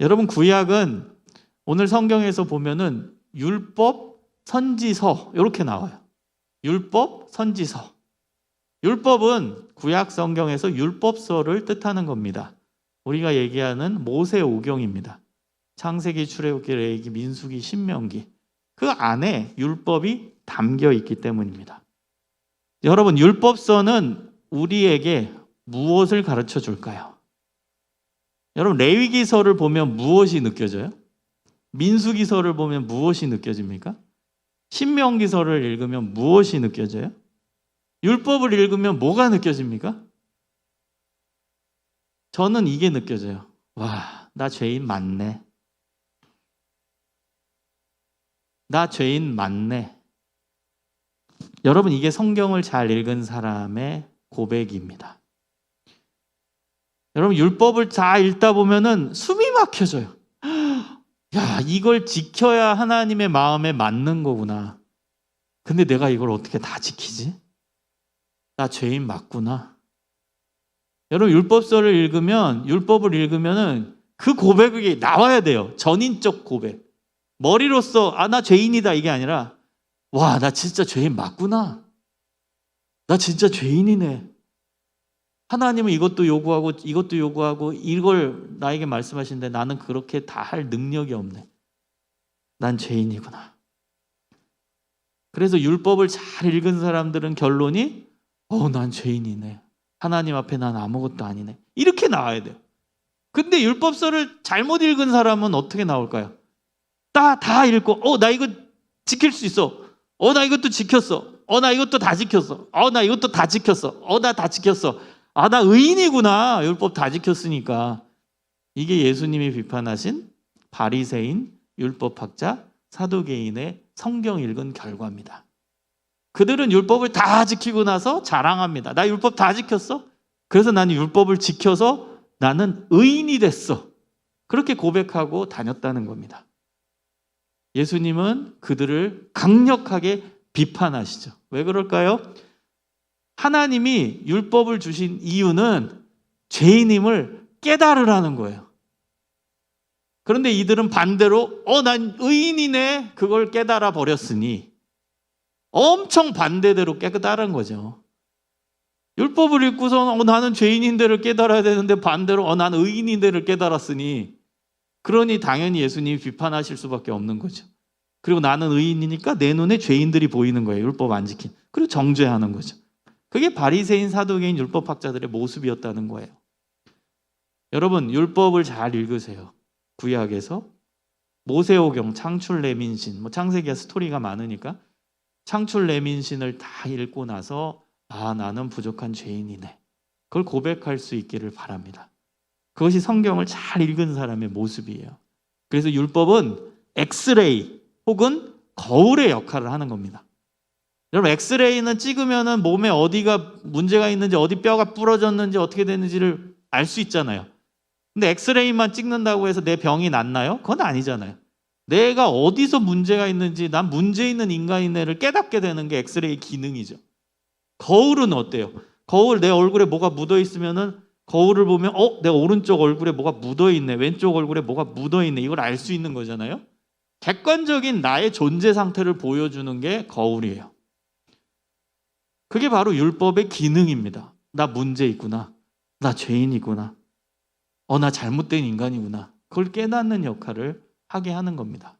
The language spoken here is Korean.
여러분 구약은 오늘 성경에서 보면은 율법, 선지서 이렇게 나와요. 율법, 선지서. 율법은 구약 성경에서 율법서를 뜻하는 겁니다. 우리가 얘기하는 모세 오경입니다. 창세기, 출애굽기, 레위기, 민수기, 신명기. 그 안에 율법이 담겨 있기 때문입니다. 여러분, 율법서는 우리에게 무엇을 가르쳐 줄까요? 여러분, 레위기서를 보면 무엇이 느껴져요? 민수기서를 보면 무엇이 느껴집니까? 신명기서를 읽으면 무엇이 느껴져요? 율법을 읽으면 뭐가 느껴집니까? 저는 이게 느껴져요. 와, 나 죄인 많네. 나 죄인 많네. 여러분, 이게 성경을 잘 읽은 사람의 고백입니다. 여러분, 율법을 잘 읽다 보면은 숨이 막혀져요. 야, 이걸 지켜야 하나님의 마음에 맞는 거구나. 근데 내가 이걸 어떻게 다 지키지? 나 죄인 맞구나. 여러분, 율법서를 읽으면, 율법을 읽으면은 그 고백이 나와야 돼요. 전인적 고백. 머리로서, 아, 나 죄인이다. 이게 아니라, 와, 나 진짜 죄인 맞구나. 나 진짜 죄인이네. 하나님은 이것도 요구하고 이것도 요구하고 이걸 나에게 말씀하시는데 나는 그렇게 다 할 능력이 없네. 난 죄인이구나. 그래서 율법을 잘 읽은 사람들은 결론이 어, 난 죄인이네. 하나님 앞에 난 아무것도 아니네. 이렇게 나와야 돼요. 근데 율법서를 잘못 읽은 사람은 어떻게 나올까요? 다, 다 읽고, 어, 나 이거 지킬 수 있어. 어, 나 이것도 지켰어. 어, 나 이것도 다 지켰어. 어, 나 이것도 다 지켰어. 어, 나 다 지켰어. 아, 나 의인이구나. 율법 다 지켰으니까. 이게 예수님이 비판하신 바리새인, 율법학자, 사도개인의 성경 읽은 결과입니다. 그들은 율법을 다 지키고 나서 자랑합니다. 나 율법 다 지켰어? 그래서 나는 율법을 지켜서 나는 의인이 됐어. 그렇게 고백하고 다녔다는 겁니다. 예수님은 그들을 강력하게 비판하시죠. 왜 그럴까요? 하나님이 율법을 주신 이유는 죄인임을 깨달으라는 거예요. 그런데 이들은 반대로, 어, 난 의인이네. 그걸 깨달아 버렸으니 엄청 반대대로 깨달은 거죠. 율법을 읽고서 어, 나는 죄인인데를 깨달아야 되는데 반대로 어, 나는 의인인데를 깨달았으니 그러니 당연히 예수님이 비판하실 수밖에 없는 거죠. 그리고 나는 의인이니까 내 눈에 죄인들이 보이는 거예요. 율법 안 지킨. 그리고 정죄하는 거죠. 그게 바리새인 사도계인 율법학자들의 모습이었다는 거예요. 여러분 율법을 잘 읽으세요. 구약에서 모세오경, 창출 레민신, 뭐 창세기야 스토리가 많으니까 창출 레민신을 다 읽고 나서 아 나는 부족한 죄인이네. 그걸 고백할 수 있기를 바랍니다. 그것이 성경을 잘 읽은 사람의 모습이에요. 그래서 율법은 엑스레이 혹은 거울의 역할을 하는 겁니다. 여러분 엑스레이는 찍으면은 몸에 어디가 문제가 있는지 어디 뼈가 부러졌는지 어떻게 됐는지를 알 수 있잖아요. 근데 엑스레이만 찍는다고 해서 내 병이 낫나요? 그건 아니잖아요. 내가 어디서 문제가 있는지 난 문제 있는 인간이네를 깨닫게 되는 게 엑스레이 기능이죠. 거울은 어때요? 거울 내 얼굴에 뭐가 묻어 있으면은 거울을 보면 어, 내 오른쪽 얼굴에 뭐가 묻어 있네. 왼쪽 얼굴에 뭐가 묻어 있네. 이걸 알 수 있는 거잖아요. 객관적인 나의 존재 상태를 보여주는 게 거울이에요. 그게 바로 율법의 기능입니다. 나 문제 있구나. 나 죄인이구나. 어, 나 잘못된 인간이구나. 그걸 깨닫는 역할을 하게 하는 겁니다.